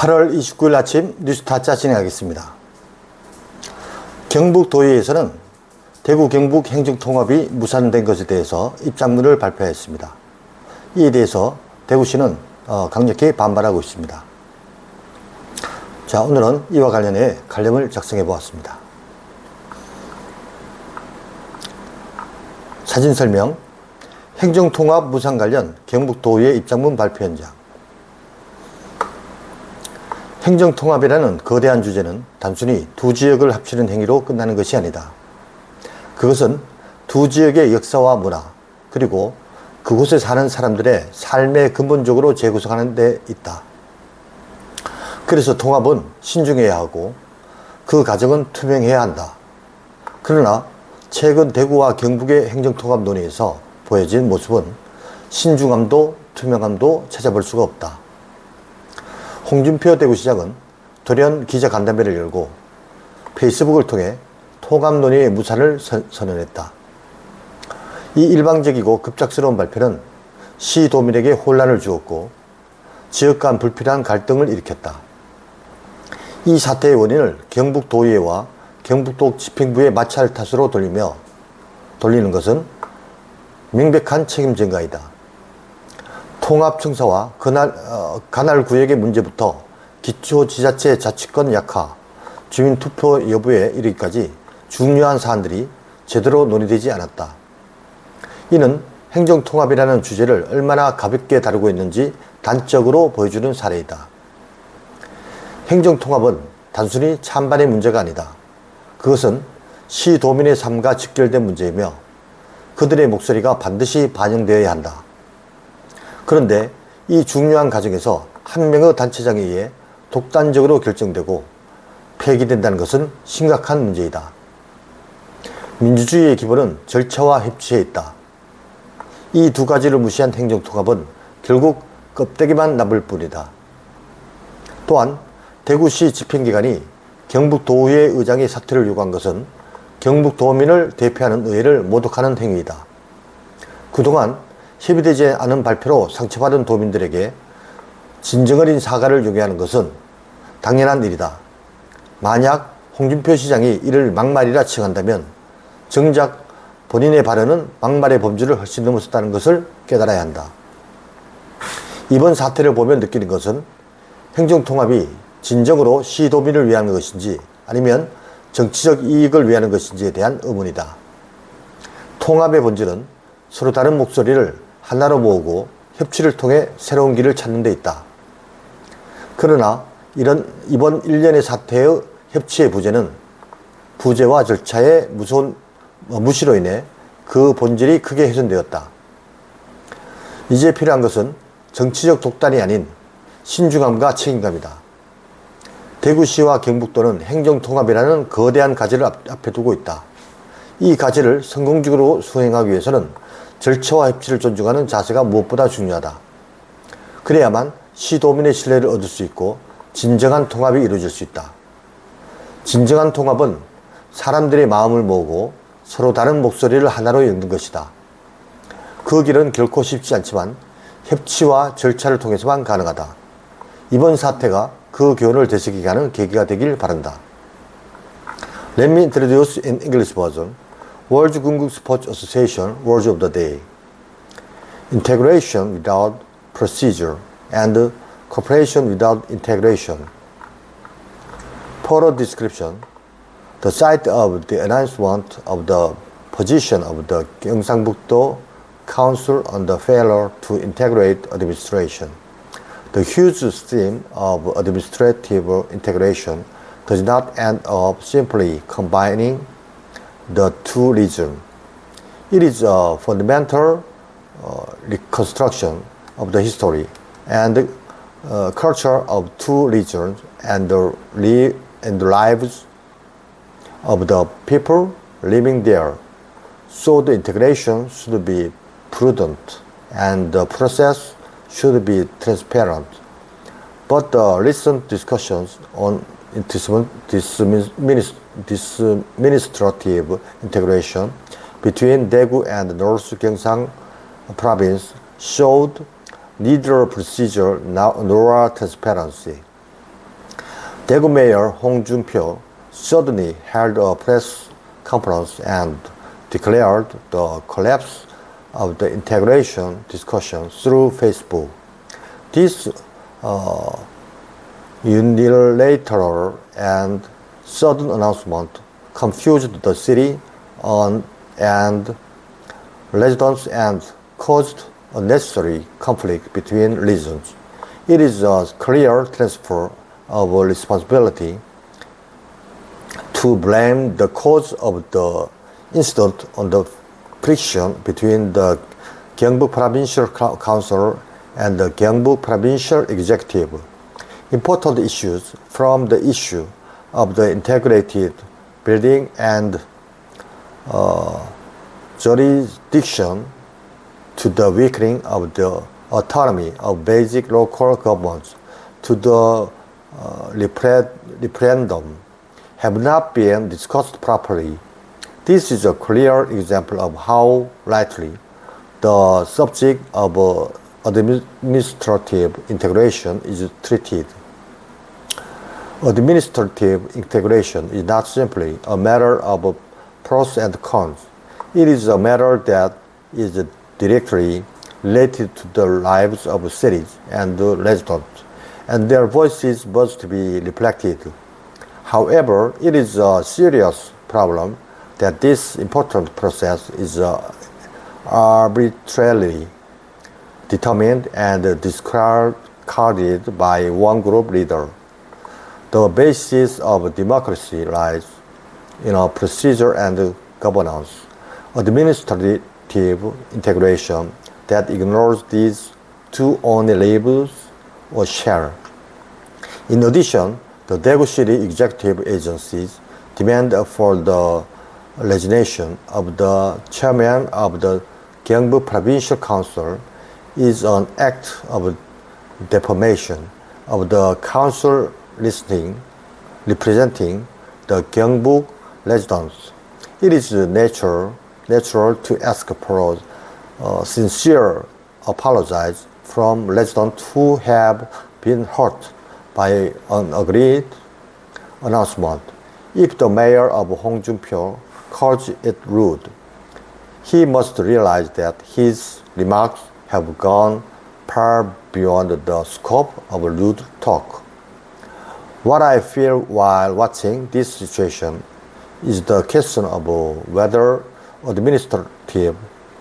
8월 29일 아침 뉴스타짜 진행하겠습니다. 경북 도의회에서는 대구 경북 행정통합이 무산된 것에 대해서 입장문을 발표했습니다. 이에 대해서 대구시는 어, 강력히 반발하고 있습니다. 자, 오늘은 이와 관련해 관lem을 작성해 보았습니다. 사진 설명, 행정통합 무산 관련 경북도의회 입장문 발표 현장. 행정통합이라는 거대한 주제는 단순히 두 지역을 합치는 행위로 끝나는 것이 아니다. 그것은 두 지역의 역사와 문화, 그리고 그곳에 사는 사람들의 삶에 근본적으로 재구성하는 데 있다. 그래서 통합은 신중해야 하고 그 과정은 투명해야 한다. 그러나 최근 대구와 경북의 행정통합 논의에서 보여진 모습은 신중함도 투명함도 찾아볼 수가 없다. 홍준표 대구 시장은 돌연 기자간담회를 열고 페이스북을 통해 통합 논의의 무산을 선 언했다. 이 일방적이고 급작스러운 발표는 시도민에게 혼란을 주었고 지역 간 불필요한 갈등을 일으켰다. 이 사태의 원인을 경북도의회와 경북도 집행부의 마찰 탓으로 돌리며 돌리는 것은 명백한 책임 전가이다. 통합청사와 그날, 어, 관할 구역의 문제부터 기초 지자체 자치권 약화, 주민 투표 여부에 이르기까지 중요한 사안들이 제대로 논의되지 않았다. 이는 행정통합이라는 주제를 얼마나 가볍게 다루고 있는지 단적으로 보여주는 사례이다. 행정통합은 단순히 찬반의 문제가 아니다. 그것은 시도민의 삶과 직결된 문제이며 그들의 목소리가 반드시 반영되어야 한다. 그런데 이 중요한 과정에서 한 명의 단체장에 의해 독단적으로 결정되고 폐기된다는 것은 심각한 문제이다. 민주주의의 기본은 절차와 협치에 있다. 이 두 가지를 무시한 행정통합은 결국 껍데기만 남을 뿐이다. 또한 대구시 집행기관이 경북도의회 의장의 사퇴를 요구한 것은 경북도민을 대표하는 의회를 모독하는 행위이다. 그동안 협의되지 않은 발표로 상처받은 도민들에게 진정 어린 사과를 요구하는 것은 당연한 일이다. 만약 홍준표 시장이 이를 막말이라 칭한다면 정작 본인의 발언은 막말의 범주를 훨씬 넘었었다는 것을 깨달아야 한다. 이번 사태를 보면 느끼는 것은 행정통합이 진정으로 시도민을 위한 것인지 아니면 정치적 이익을 위하는 것인지에 대한 의문이다. 통합의 본질은 서로 다른 목소리를 하나로 모으고 협치를 통해 새로운 길을 찾는 데 있다. 그러나 이런 이번 일련의 사태의 협치의 부재는 부재와 절차의 무서운 어, 무시로 인해 그 본질이 크게 훼손되었다. 이제 필요한 것은 정치적 독단이 아닌 신중함과 책임감이다. 대구시와 경북도는 행정통합이라는 거대한 과제를 앞에 두고 있다. 이 과제를 성공적으로 수행하기 위해서는 절차와 협치를 존중하는 자세가 무엇보다 중요하다. 그래야만 시도민의 신뢰를 얻을 수 있고 진정한 통합이 이루어질 수 있다. 진정한 통합은 사람들의 마음을 모으고 서로 다른 목소리를 하나로 엮는 것이다. 그 길은 결코 쉽지 않지만 협치와 절차를 통해서만 가능하다. 이번 사태가 그 교훈을 되새기게 하는 계기가 되길 바란다. Let me introduce in English version World Gungu Sports Association Words of the Day. Integration without procedure and cooperation without integration. Further description. The site of the announcement of the position of the Gyeongsangbuk-do Council on the failure to integrate administration. The huge stream of administrative integration does not end up simply combining the two regions. It is a fundamental uh, reconstruction of the history and uh, culture of two regions and the, and the lives of the people living there. So the integration should be prudent and the process should be transparent. But the recent discussions on administrative integration between Daegu and North Gyeongsang province showed neither procedure nor transparency. Daegu Mayor Hong Junpyo suddenly held a press conference and declared the collapse of the integration discussion through Facebook. This uh, unilateral and sudden announcement confused the city on, and residents and caused unnecessary conflict between regions. It is a clear transfer of responsibility to blame the cause of the incident on the friction between the Gyeongbuk Provincial Council and the Gyeongbuk Provincial Executive. Important issues from the issue of the integrated building and uh, jurisdiction to the weakening of the autonomy of basic local governments to the uh, referendum have not been discussed properly. This is a clear example of how lightly the subject of uh, administrative integration is treated. Administrative integration is not simply a matter of pros and cons. It is a matter that is directly related to the lives of cities and residents, and their voices must be reflected. However, it is a serious problem that this important process is uh, arbitrarily determined and discarded by one group leader. The basis of democracy lies in a procedure and governance, administrative integration that ignores these two only labels or share. In addition, the Daegu City executive agencies demand for the resignation of the chairman of the Gyeongbu Provincial Council is an act of defamation of the council listening, representing the Gyeongbuk residents. It is natural, natural to ask for a sincere apology from residents who have been hurt by an agreed announcement. If the mayor of Hongjunpyo calls it rude, he must realize that his remarks have gone far beyond the scope of rude talk. What I feel while watching this situation is the question of whether administrative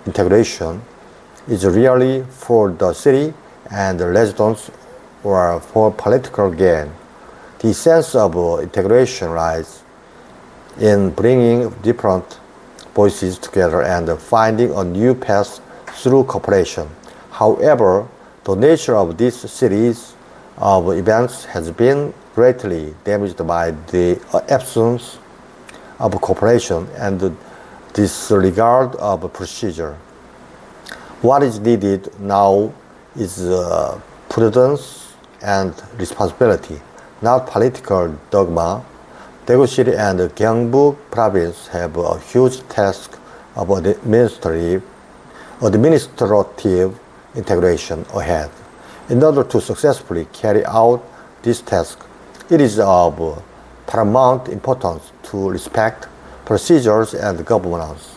integration is really for the city and the residents or for political gain. The sense of integration lies in bringing different voices together and finding a new path through cooperation. However, the nature of this series of events has been greatly damaged by the absence of cooperation and disregard of procedure. What is needed now is uh, prudence and responsibility, not political dogma. Daegu City and Gyeongbuk Province have a huge task of administrative integration ahead. In order to successfully carry out this task, it is of paramount importance to respect procedures and governance.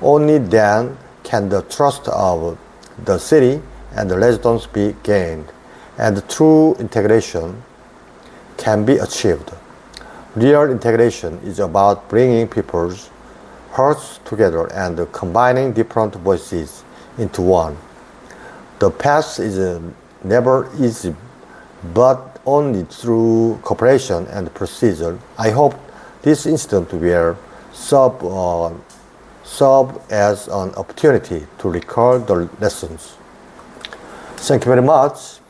Only then can the trust of the city and the residents be gained, and true integration can be achieved. Real integration is about bringing people's hearts together and combining different voices into one. The path is never easy, but only through cooperation and procedure. I hope this incident will serve, uh, serve as an opportunity to recall the lessons. Thank you very much.